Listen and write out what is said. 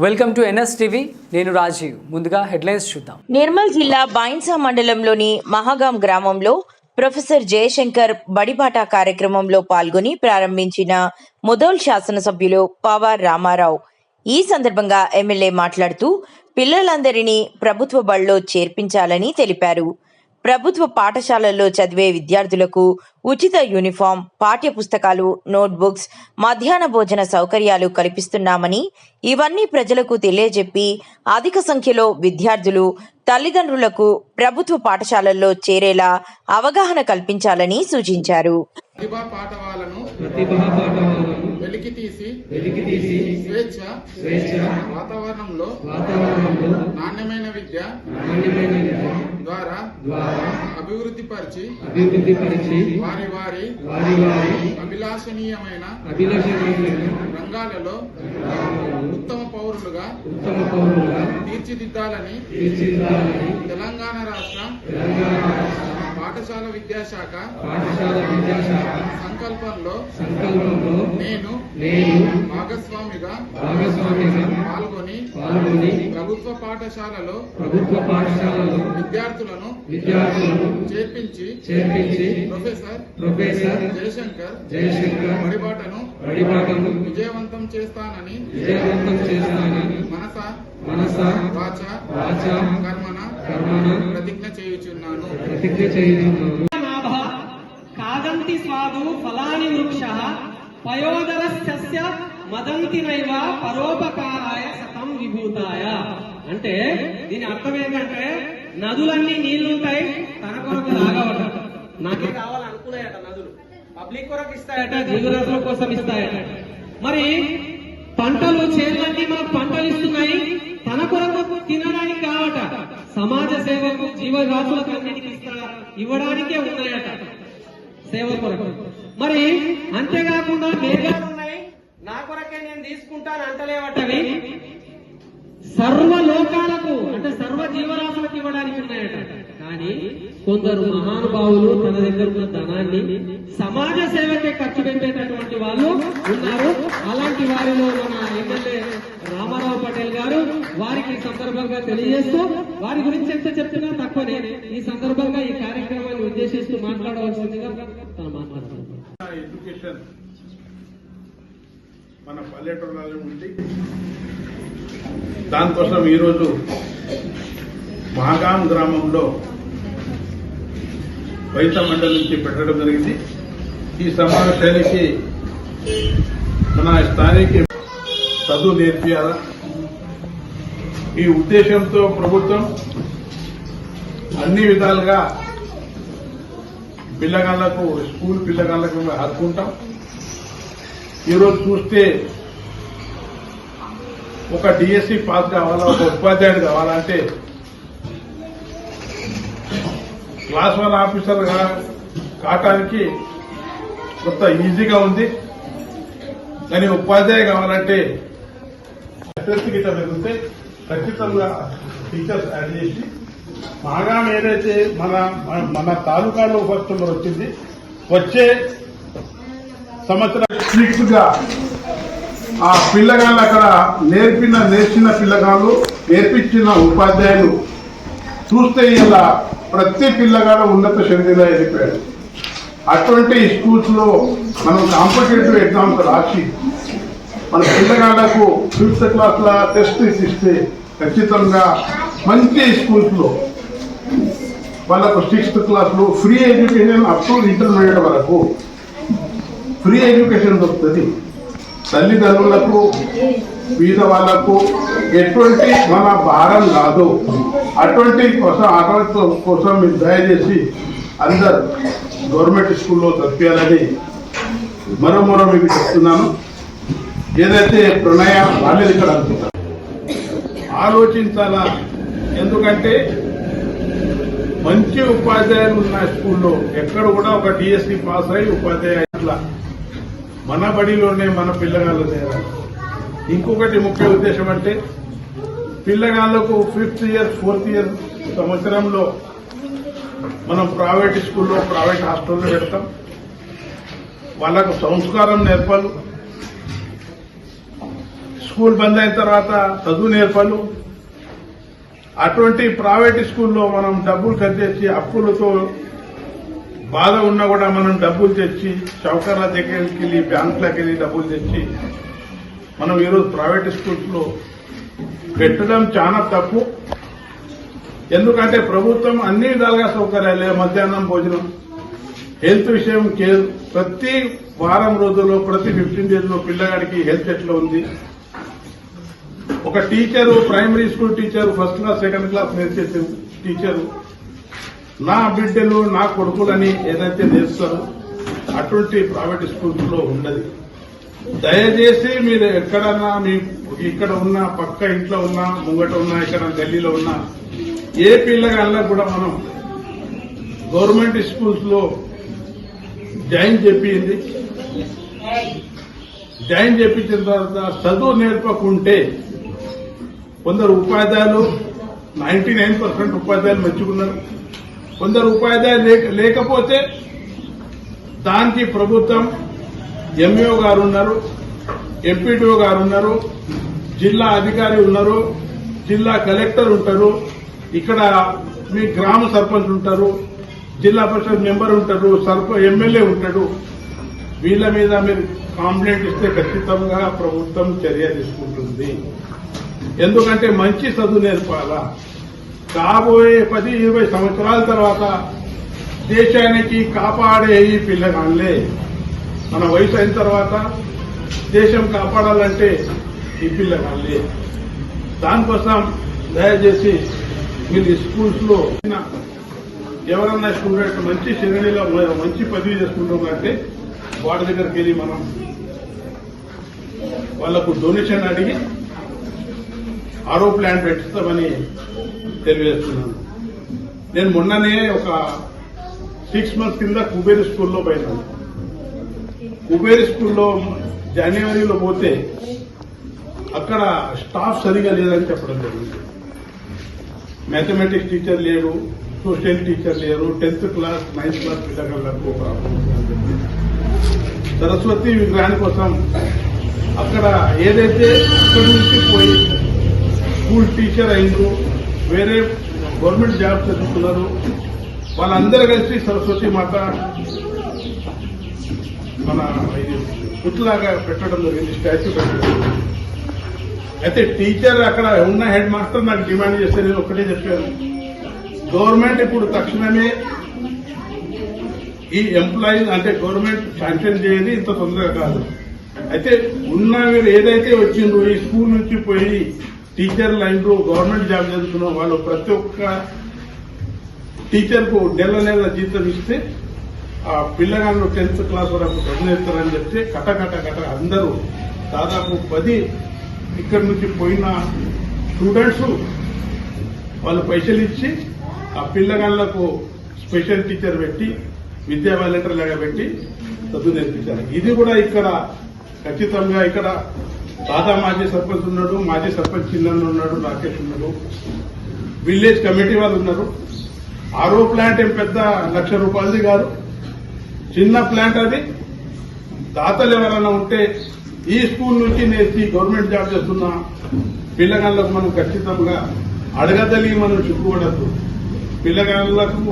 Welcome to NS TV. నేను రాజీవ్. ముందుగా headlines చూద్దాం. నిర్మల్ జిల్లా బాయిన్సా మండలంలోని మహాగాం గ్రామంలో ప్రొఫెసర్ జయశంకర్ బడిబాట కార్యక్రమంలో పాల్గొని ప్రారంభించిన ముదోల్ శాసనసభ్యులు పవార్ రామారావు. ఈ సందర్భంగా ఎమ్మెల్యే మాట్లాడుతూ పిల్లలందరినీ ప్రభుత్వ బడిలో చేర్పించాలని తెలిపారు. ప్రభుత్వ పాఠశాలల్లో చదివే విద్యార్థులకు ఉచిత యూనిఫామ్ పాఠ్య పుస్తకాలు నోట్బుక్స్ మధ్యాహ్న భోజన సౌకర్యాలు కల్పిస్తున్నామని ఇవన్నీ ప్రజలకు తెలియజెప్పి అధిక సంఖ్యలో విద్యార్థులు తల్లిదండ్రులకు ప్రభుత్వ పాఠశాలల్లో చేరేలా అవగాహన కల్పించాలని సూచించారు. ప్రతిభా పాఠవాలను ప్రతిభా పాఠవాలను వెలికి తీసి వెలికి తీసి స్వేచ్ఛ స్వేచ్ఛ వాతావరణంలో వాతావరణంలో నాణ్యమైన విద్య నాణ్యమైన విద్య ద్వారా ద్వారా అభివృద్ధి పరిచి అభివృద్ధి పరిచి వారి వారి వారి వారి అభిలాషణీయమైన అభిలషణీయమైన రంగాలలో ఉత్తమ పౌరులుగా ఉత్తమ పౌరులుగా తీర్చిదిద్దాలని తీర్చిదిద్దాలని తెలంగాణ రాష్ట్ర తెలంగాణ రాష్ట్ర పాఠశాల విద్యాశాఖ పాఠశాల విద్యాశాఖ సంకల్పంలో సంకల్పంలో నేను నేను భాగస్వామిగా భాగస్వామిగా పాల్గొని పాల్గొని ప్రభుత్వ పాఠశాలలో ప్రభుత్వ పాఠశాలలో విద్యార్థులను విద్యార్థులను చేర్పించి చేర్పించి ప్రొఫెసర్ ప్రొఫెసర్ జయశంకర్ జయశంకర్ బడిబాటను బడిపాటను విజయవంతం చేస్తానని విజయవంతం చేస్తానని మనస మనస వాచ వాచ కర్మణ ప్రతిజ్ఞ చేయుచున్నాను. ప్రతిజ్ఞ చేయుచున్నాను. నాభ కాదంతి స్వాదు ఫలాని వృక్ష పయోదరస్య మదంతి నైవ పరోపకారాయ సతం విభూతాయ. అంటే దీని అర్థం ఏంటంటే నదులన్నీ నీళ్ళుంటాయి తన కొరకు తాగవట నాకే కావాలనుకున్నాయట నదులు. పబ్లిక్ కొరకు ఇస్తాయట జీవరాశుల కోసం ఇస్తాయట. మరి పంటలు చేనులన్నీ మనకు పంటలు ఇస్తున్నాయి తన కొరకు తినడానికి కావట సమాజ సేవకు జీవరాశులకు అన్నిటికీ ఇవ్వడానికే ఉన్నాయట సేవ కొరకు. మరి అంతేకాకుండా మేఘాలు ఉన్నాయి. నా కొరకే నేను తీసుకుంటాను అంటలేవటవి సర్వ లోకాలకు అంటే సర్వ జీవరాశులకు ఇవ్వడానికి ఉన్నాయట. కానీ కొందరు మహానుభావులు తన దగ్గర ఉన్న ధనాన్ని సమాజ సేవకే ఖర్చు పెట్టేటటువంటి వాళ్ళు ఉన్నారు. అలాంటి వారిలో మన ఎమ్మెల్యే రామారావు పటేల్ గారు వారికి ఈ సందర్భంగా తెలియజేస్తూ వారి గురించి ఎంత చెప్తున్నా తక్కువనే. ఈ సందర్భంగా ఈ కార్యక్రమాన్ని ఉద్దేశిస్తూ మాట్లాడవలసిందిగా తను ఎడ్యుకేషన్ మన పల్లెటూళ్ళలో ఉంది. దానికోసం ఈరోజు మాగాం గ్రామంలో రైత మండలి నుంచి పెట్టడం జరిగింది. ఈ సమావేశానికి మన స్థానిక చదువు నేర్పియాలా? ఈ ఉద్దేశంతో ప్రభుత్వం అన్ని విధాలుగా పిల్లగాళ్ళకు స్కూల్ పిల్లగాళ్ళకు మేము హక్కుంటాం. ఈరోజు చూస్తే ఒక డిఎస్సి పాస్ కావాలా ఒక ఉపాధ్యాయుడు కావాలంటే క్లాస్ వన్ ఆఫీసర్ కావటానికి కొంత ఈజీగా ఉంది. కానీ ఉపాధ్యాయ కావాలంటే అభ్యర్థి గీత పెరిగితే ఖచ్చితంగా టీచర్స్ యాడ్ చేసి మాగాం ఏదైతే మన మన- మన తాలూకాలో ఫస్ట్ నెంబర్ వచ్చింది వచ్చే సంవత్సరం స్ట్రిక్ట్గా ఆ పిల్లగాళ్ళు అక్కడ నేర్పిన నేర్చిన పిల్లగాళ్ళు నేర్పించిన ఉపాధ్యాయులు చూస్తే ఇలా ప్రతి పిల్లగాడు ఉన్నత శ్రేణిలో వెళ్ళిపోయాడు అటువంటి స్కూల్స్లో మనం కాంపిటేటివ్ ఎగ్జామ్స్ రాసి మన పిల్లగాళ్ళకు ఫిఫ్త్ క్లాస్ లా టెస్ట్ ఇస్తే ఖచ్చితంగా మంచి స్కూల్స్లో వాళ్ళకు సిక్స్త్ క్లాస్లో free education up to intermediate వరకు ఫ్రీ ఎడ్యుకేషన్ దొరుకుతుంది. తల్లిదండ్రులకు పేద వాళ్ళకు ఎటువంటి మన భారం కాదు. అటువంటి కోసం అటువంటి కోసం మీరు దయచేసి అందరు గవర్నమెంట్ స్కూల్లో తప్పాలని మరో మరో మీకు చెప్తున్నాను. ఏదైతే ప్రణయ వాళ్ళది ఇక్కడ అనుకుంటారు. ఆలోచించాలా? ఎందుకంటే మంచి ఉపాధ్యాయులు ఉన్న స్కూల్లో ఎక్కడ కూడా ఒక డిఎస్సి పాస్ అయ్యి ఉపాధ్యాయ మన బడిలోనే మన పిల్లగాళ్ళు చేరాలి ఇంకొకటి ముఖ్య ఉద్దేశం అంటే పిల్లగాళ్ళకు ఫిఫ్త్ ఇయర్ ఫోర్త్ ఇయర్ సంవత్సరంలో మనం ప్రైవేట్ స్కూల్లో ప్రైవేట్ హాస్టల్లో పెడతాం. వాళ్ళకు సంస్కారం నేర్పాలి. స్కూల్ బంద్ అయిన తర్వాత చదువు నేర్పలు. అటువంటి ప్రైవేట్ స్కూల్లో మనం డబ్బులు ఖర్చు చేసి అప్పులతో బాధ ఉన్నా కూడా మనం డబ్బులు తెచ్చి చౌకర్ల దగ్గరికి వెళ్ళి బ్యాంకులకు వెళ్ళి డబ్బులు తెచ్చి మనం ఈరోజు ప్రైవేట్ స్కూల్స్లో పెట్టడం చాలా తప్పు. ఎందుకంటే ప్రభుత్వం అన్ని విధాలుగా సౌకర్యాలే మధ్యాహ్నం భోజనం హెల్త్ విషయం ప్రతి వారం రోజుల్లో ప్రతి ఫిఫ్టీన్ డేస్లో పిల్లగాడికి హెల్త్ ఎట్లా ఉంది? ఒక teacher primary school teacher first class second class నేర్చేసే teacher. నా బిడ్డలు నా కొడుకులని ఏదైతే నేర్స్తారో అటువంటి ప్రైవేట్ స్కూల్స్లో ఉండదు దయచేసి మీరు ఎక్కడన్నా మీ ఇక్కడ ఉన్న పక్క ఇంట్లో ఉన్న ముంగట ఉన్న ఇక్కడ గల్లీలో ఉన్న ఏ పిల్లగాళ్ళ కూడా మనం గవర్నమెంట్ స్కూల్స్లో జాయిన్ చెప్పింది జాయిన్ చెప్పించిన తర్వాత చదువు నేర్పకుంటే కొందరు ఉపాధ్యాయులు నైన్టీ నైన్ పర్సెంట్ ఉపాధ్యాయులు మెచ్చుకున్నారు. కొందరు ఉపాధ్యాయులు లేక- లేకపోతే దానికి ప్రభుత్వం ఎంఈఓ గారు ఉన్నారు ఎంపీటీఓ గారు ఉన్నారు జిల్లా అధికారి ఉన్నారు జిల్లా కలెక్టర్ ఉంటారు ఇక్కడ మీ గ్రామ సర్పంచ్ ఉంటారు జిల్లా పరిషత్ మెంబర్ ఉంటారు సర్ప ఎమ్మెల్యే ఉంటాడు. వీళ్ళ మీద మీరు కాంప్లైంట్ ఇస్తే ఖచ్చితంగా ప్రభుత్వం చర్య తీసుకుంటుంది. ఎందుకంటే మంచి చదువు నేర్పాలా? కాబోయే పది ఇరవై సంవత్సరాల తర్వాత దేశానికి కాపాడే ఈ పిల్లగాళ్ళే. మన వయసు అయిన తర్వాత దేశం కాపాడాలంటే ఈ పిల్లగాళ్ళే. దానికోసం దయచేసి మీరు స్కూల్స్లో ఎవరన్నా స్టూడెంట్ మంచి శ్రేణిలో మంచి పదవి చేసుకుంటున్నారంటే వాడి దగ్గరికి వెళ్ళి మనం వాళ్ళకు డొనేషన్ అడిగి ఆరో ప్లాన్ పెట్టిస్తామని తెలియజేస్తున్నాను నేను మొన్ననే ఒక సిక్స్ మంత్స్ కింద కుబేర్ స్కూల్లో పోయినాను. కుబేర్ స్కూల్లో జనవరిలో పోతే అక్కడ స్టాఫ్ సరిగా లేదని చెప్పడం జరిగింది. మ్యాథమెటిక్స్ టీచర్ లేరు సోషల్ టీచర్ లేరు టెన్త్ క్లాస్ నైన్త్ క్లాస్ పిల్లగాళ్ళకు సరస్వతి విగ్రహాని కోసం అక్కడ ఏదైతే అక్కడి నుంచి పోయి స్కూల్ టీచర్ అయిందో వేరే గవర్నమెంట్ జాబ్ చదువుతున్నారు వాళ్ళందరూ కలిసి సరస్వతి మాత మన ఇది పుట్లాగా పెట్టడం జరిగింది స్టాచ్యూ పెట్టడం. అయితే టీచర్ అక్కడ ఉన్న హెడ్ మాస్టర్ నాకు డిమాండ్ చేస్తే నేను ఒకటే చెప్పాను. గవర్నమెంట్ ఇప్పుడు తక్షణమే ఈ ఎంప్లాయీస్ అంటే గవర్నమెంట్ శాంక్షన్ చేయని ఇంత తొందరగా కాదు. అయితే ఉన్న మీరు ఏదైతే వచ్చిందో ఈ స్కూల్ నుంచి పోయి టీచర్ లైన్లో గవర్నమెంట్ జాబ్ చేస్తున్న వాళ్ళు ప్రతి ఒక్క టీచర్కు నెల నెల జీతం ఇస్తే ఆ పిల్లగాళ్ళు టెన్త్ క్లాస్ వరకు చదివేస్తారని చెప్తే కట కట కట అందరూ దాదాపు పది ఇక్కడి నుంచి పోయిన స్టూడెంట్స్ వాళ్ళు పైసలు ఇచ్చి ఆ పిల్లగాళ్ళకు స్పెషల్ టీచర్ పెట్టి విద్యా వాలంటీర్ లాగా పెట్టి చదువు నేర్పించారు ఇది కూడా ఇక్కడ ఖచ్చితంగా ఇక్కడ తాత మాజీ సర్పంచ్ ఉన్నాడు మాజీ సర్పంచ్ చిన్న ఉన్నాడు రాకేష్ ఉన్నాడు. విలేజ్ కమిటీ వాళ్ళు ఉన్నారు. ఆరో ప్లాంట్ ఏం పెద్ద లక్ష రూపాయలది కాదు. చిన్న ప్లాంట్ అది. దాతలు ఎవరైనా ఉంటే ఈ స్కూల్ నుంచి నేర్చి గవర్నమెంట్ జాబ్ చేస్తున్నా. పిల్లగాళ్ళకు మనం ఖచ్చితంగా అడగదలిగి మనం చిక్కుపడద్దు పిల్లగాళ్ళకు